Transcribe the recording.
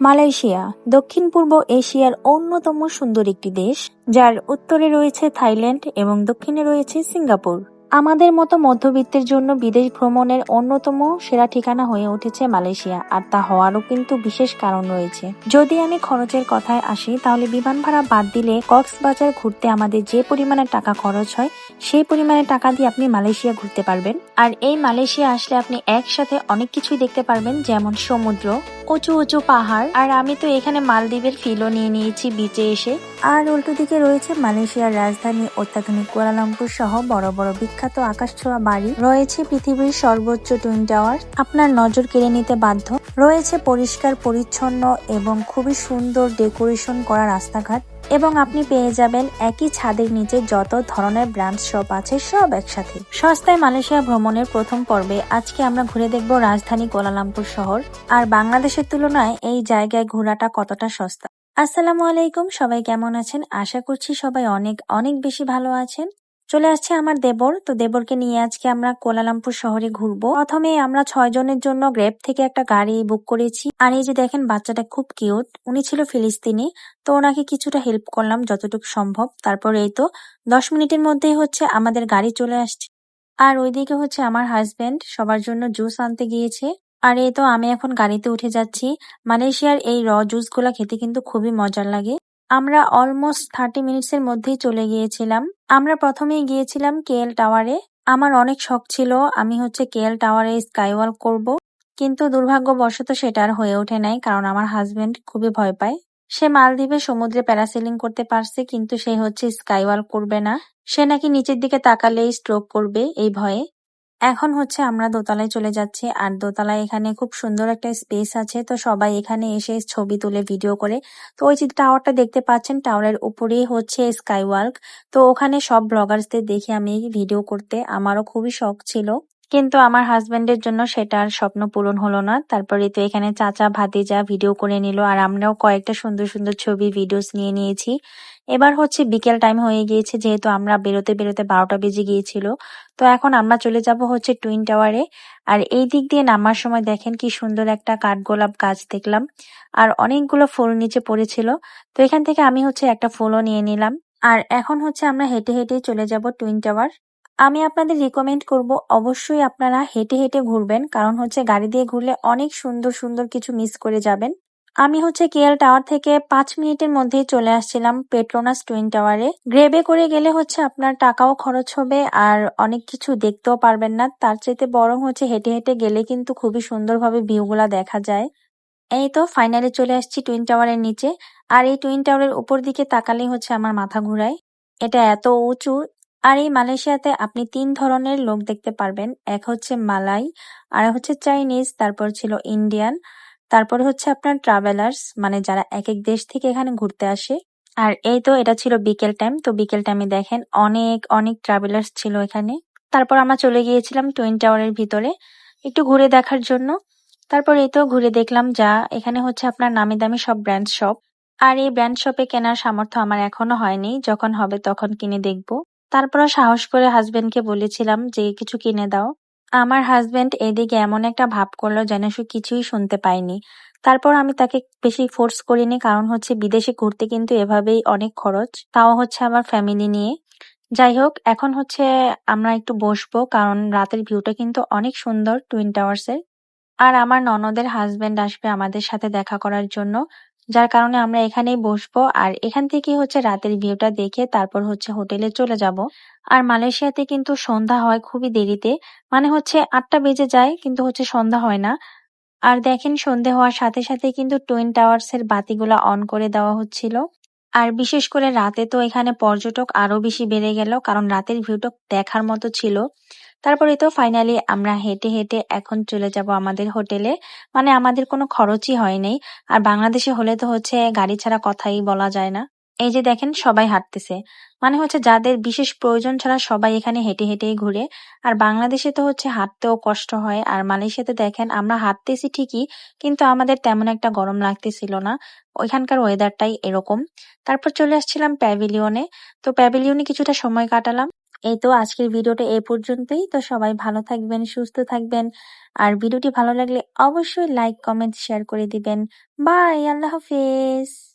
Malaysia দক্ষিণ পূর্ব এশিয়ার অন্যতম সুন্দর একটি দেশ, যার উত্তরে রয়েছে থাইল্যান্ড এবং দক্ষিণে রয়েছে সিঙ্গাপুর। আমাদের মতো মধ্যবিত্তের জন্য বিদেশ ভ্রমণের অন্যতম সেরা ঠিকানা হয়ে উঠেছে মালয়েশিয়া, আর তা হওয়ারও কিন্তু বিশেষ কারণ রয়েছে। যদি আমি খরচের কথায় আসি, তাহলে বিমান ভাড়া বাদ দিলে কক্সবাজার ঘুরতে আমাদের যে পরিমাণে টাকা খরচ হয়, সেই পরিমাণে টাকা দিয়ে আপনি মালয়েশিয়া ঘুরতে পারবেন। আর এই মালয়েশিয়া আসলে আপনি একসাথে অনেক কিছুই দেখতে পারবেন, যেমন সমুদ্র উঁচু উঁচু পাহাড়। আর আমি তো এখানে মালদ্বীপের ফিলও নিয়ে নিয়েছি বিচে এসে। আর উল্টো দিকে রয়েছে মালয়েশিয়ার রাজধানী অত্যাধুনিক কুয়ালালামপুর সহ বড় বড় বিখ্যাত আকাশছোঁয়া বাড়ি। রয়েছে পৃথিবীর সর্বোচ্চ টুইন টাওয়ার আপনার নজর কেড়ে নিতে বাধ্য। রয়েছে পরিষ্কার, পরিচ্ছন্ন এবং খুবই সুন্দর ডেকোরেশন করা রাস্তাঘাট। এবং আপনি পেয়ে যাবেন একই ছাদের নিচে যত ধরনের ব্র্যান্ড শপ আছে সব একসাথে। সস্তায় মালয়েশিয়া ভ্রমণের প্রথম পর্বে আজকে আমরা ঘুরে দেখব রাজধানী কোলালামপুর শহর, আর বাংলাদেশের তুলনায় এই জায়গায় ঘোরাটা কতটা সস্তা। আসসালামু আলাইকুম, সবাই কেমন আছেন? আশা করছি সবাই অনেক অনেক বেশি ভালো আছেন। চলে আসছে আমার দেবর। তো দেবরকে নিয়ে আজকে আমরা কোলালামপুর শহরে ঘুরবো। প্রথমে আমরা ছয় জনের জন্য গ্রেপ থেকে একটা গাড়ি বুক করেছি। আর এই যে দেখেন, বাচ্চাটা খুব কিউট। উনি ছিল ফিলিস্তিনি। তো ওনাকে কিছুটা হেল্প করলাম যতটুকু সম্ভব। তারপর এই তো দশ মিনিটের মধ্যেই হচ্ছে আমাদের গাড়ি চলে আসছে। আর ওইদিকে হচ্ছে আমার হাজবেন্ড সবার জন্য জুস আনতে গিয়েছে। আর এই তো আমি এখন গাড়িতে উঠে যাচ্ছি। মালয়েশিয়ার এই র জুসগুলা খেতে কিন্তু খুবই মজার লাগে। আমরা অলমোস্ট থার্টি মিনিটস এর মধ্যেই চলে গিয়েছিলাম। আমরা প্রথমেই গিয়েছিলাম কেএল টাওয়ারে আমার অনেক শখ ছিল, আমি হচ্ছে কেএল টাওয়ারে স্কাই ওয়াক করব। কিন্তু দুর্ভাগ্যবশত সেটা আর হয়ে ওঠে নাই, কারণ আমার হাজবেন্ড খুবই ভয় পায়। সে মালদ্বীপে সমুদ্রে প্যারাসেলিং করতে পারছে, কিন্তু সে হচ্ছে স্কাই ওয়াক করবে না। সে নাকি নিচের দিকে তাকালেই স্ট্রোক করবে এই ভয়ে। এখন হচ্ছে আমরা দোতলায় চলে যাচ্ছি, আর দোতলায় এখানে খুব সুন্দর একটা স্পেস আছে। তো সবাই এখানে এসে ছবি তুলে ভিডিও করে। তো ওই যে টাওয়ারটা দেখতে পাচ্ছেন টাওয়ারের উপরেই হচ্ছে স্কাই ওয়ার্ক তো ওখানে সব ব্লগার্সদের দেখে আমি ভিডিও করতে। আমারও খুবই শখ ছিল। কিন্তু আমার হাজবেন্ডের জন্য সেটা আর স্বপ্ন পূরণ হলো না। তারপরে তো এখানে চাচা, ভাতিজা ভিডিও করে নিল আর আমরাও কয়েকটা সুন্দর সুন্দর ছবি ভিডিওস নিয়ে নিয়েছি। এবার হচ্ছে বিকেল টাইম হয়ে গিয়েছে, যেহেতু আমরা বেরোতে বেরোতে বারোটা বেজে গিয়েছিল। তো এখন আমরা চলে যাব হচ্ছে টুইন টাওয়ারে আর এই দিক দিয়ে নামার সময় দেখেন কি সুন্দর একটা কাঠগোলাপ গাছ দেখলাম। আর অনেকগুলো ফুল নিচে পড়েছিল। তো এখান থেকে আমি হচ্ছে একটা ফুলও নিয়ে নিলাম। আর এখন হচ্ছে আমরা হেঁটে হেঁটে চলে যাব টুইন টাওয়ার আমি আপনাদের রিকমেন্ড করব, অবশ্যই আপনারা হেঁটে হেঁটে ঘুরবেন, কারণ হচ্ছে গাড়ি দিয়ে ঘুরলে অনেক সুন্দর সুন্দর কিছু মিস করে যাবেন। আমি হচ্ছে কেএল টাওয়ার থেকে পাঁচ মিনিটের মধ্যেই চলে আসছিলাম পেট্রোনাস টুইন টাওয়ারে গ্রেবে করে গেলে হচ্ছে আপনার টাকাও খরচ হবে আর অনেক কিছু দেখতেও পারবেন না। তার চাইতে বরং হচ্ছে হেঁটে হেঁটে গেলে কিন্তু খুবই সুন্দরভাবে ভিউগুলা দেখা যায়। এই তো ফাইনালি চলে আসছি টুইন টাওয়ারের নিচে। আর এই টুইন টাওয়ারের উপর দিকে তাকালেই হচ্ছে আমার মাথা ঘুরায়। এটা এত উঁচু আর এই মালয়েশিয়াতে আপনি তিন ধরনের লোক দেখতে পারবেন। এক হচ্ছে মালাই, আর হচ্ছে চাইনিজ, তারপর ছিল ইন্ডিয়ান, তারপরে হচ্ছে আপনার ট্রাভেলার্স মানে যারা এক এক দেশ থেকে এখানে ঘুরতে আসে। আর এই তো, এটা ছিল বিকেল টাইম, তো বিকেল টাইমে দেখেন অনেক অনেক ট্রাভেলার্স ছিল এখানে। তারপর আমরা চলে গিয়েছিলাম টুইন টাওয়ারের ভিতরে, একটু ঘুরে দেখার জন্য। তারপর এই তো, ঘুরে দেখলাম যা, এখানে হচ্ছে আপনার নামি দামি সব ব্র্যান্ড শপ। আর এই ব্র্যান্ড শপে কেনার সামর্থ্য আমার এখনও হয়নি, যখন হবে তখন কিনে দেখব। তারপর সাহস করে হাজবেন্ডকে বলেছিলাম যে, কিছু কিনে দাও। আমার হাজবেন্ড এদিকে এমন একটা ভাব করল যেন সে কিছুই শুনতে পায়নি। তারপর আমি তাকে বেশি ফোর্স করিনি, কারণ হচ্ছে বিদেশে ঘুরতে কিন্তু এভাবেই অনেক খরচ। তাও হচ্ছে আমার ফ্যামিলি নিয়ে। যাই হোক, এখন হচ্ছে আমরা একটু বসবো, কারণ রাতের ভিউটা কিন্তু অনেক সুন্দর টুইন টাওয়ার্সের আর আমার ননদের হাজবেন্ড আসবে আমাদের সাথে দেখা করার জন্য। যার কারণে আমরা এখানেই বসবো। আর এখান থেকে হচ্ছে রাতের ভিউটা দেখে তারপর হচ্ছে হোটেলে চলে যাব। আর মালয়েশিয়াতে কিন্তু সন্ধ্যা হয় খুবই দেরিতে। মানে হচ্ছে আটটা বেজে যায়, কিন্তু হচ্ছে সন্ধ্যা হয় না। আর দেখেন সন্ধে হওয়ার সাথে সাথে কিন্তু টুইন টাওয়ার্স এর বাতিগুলা অন করে দেওয়া হচ্ছিল। আর বিশেষ করে রাতে তো এখানে পর্যটক আরও বেশি বেড়ে গেল, কারণ রাতের ভিউটা দেখার মতো ছিল। তারপরে তো ফাইনালি আমরা হেঁটে হেঁটে এখন চলে যাব আমাদের হোটেলে মানে আমাদের কোনো খরচই হয় নাই আর বাংলাদেশে হলে তো হচ্ছে গাড়ি ছাড়া কথাই বলা যায় না। এই যে দেখেন সবাই হাঁটতেছে। মানে হচ্ছে যাদের বিশেষ প্রয়োজন ছাড়া সবাই এখানে হেঁটে হেঁটেই ঘুরে। আর বাংলাদেশে তো হচ্ছে হাঁটতেও কষ্ট হয়। আর মালয়েশিয়াতে দেখেন আমরা হাঁটতেছি ঠিকই, কিন্তু আমাদের তেমন একটা গরম লাগতেছিল না। ওইখানকার ওয়েদারটাই এরকম। তারপর চলে আসছিলাম প্যাভিলিয়নে তো প্যাভিলিয়নে কিছুটা সময় কাটালাম। এই তো আজকের ভিডিওটা এ পর্যন্তই। তো সবাই ভালো থাকবেন, সুস্থ থাকবেন। আর ভিডিওটি ভালো লাগলে অবশ্যই লাইক, কমেন্ট, শেয়ার করে দিবেন। বাই, আল্লাহ হাফেজ।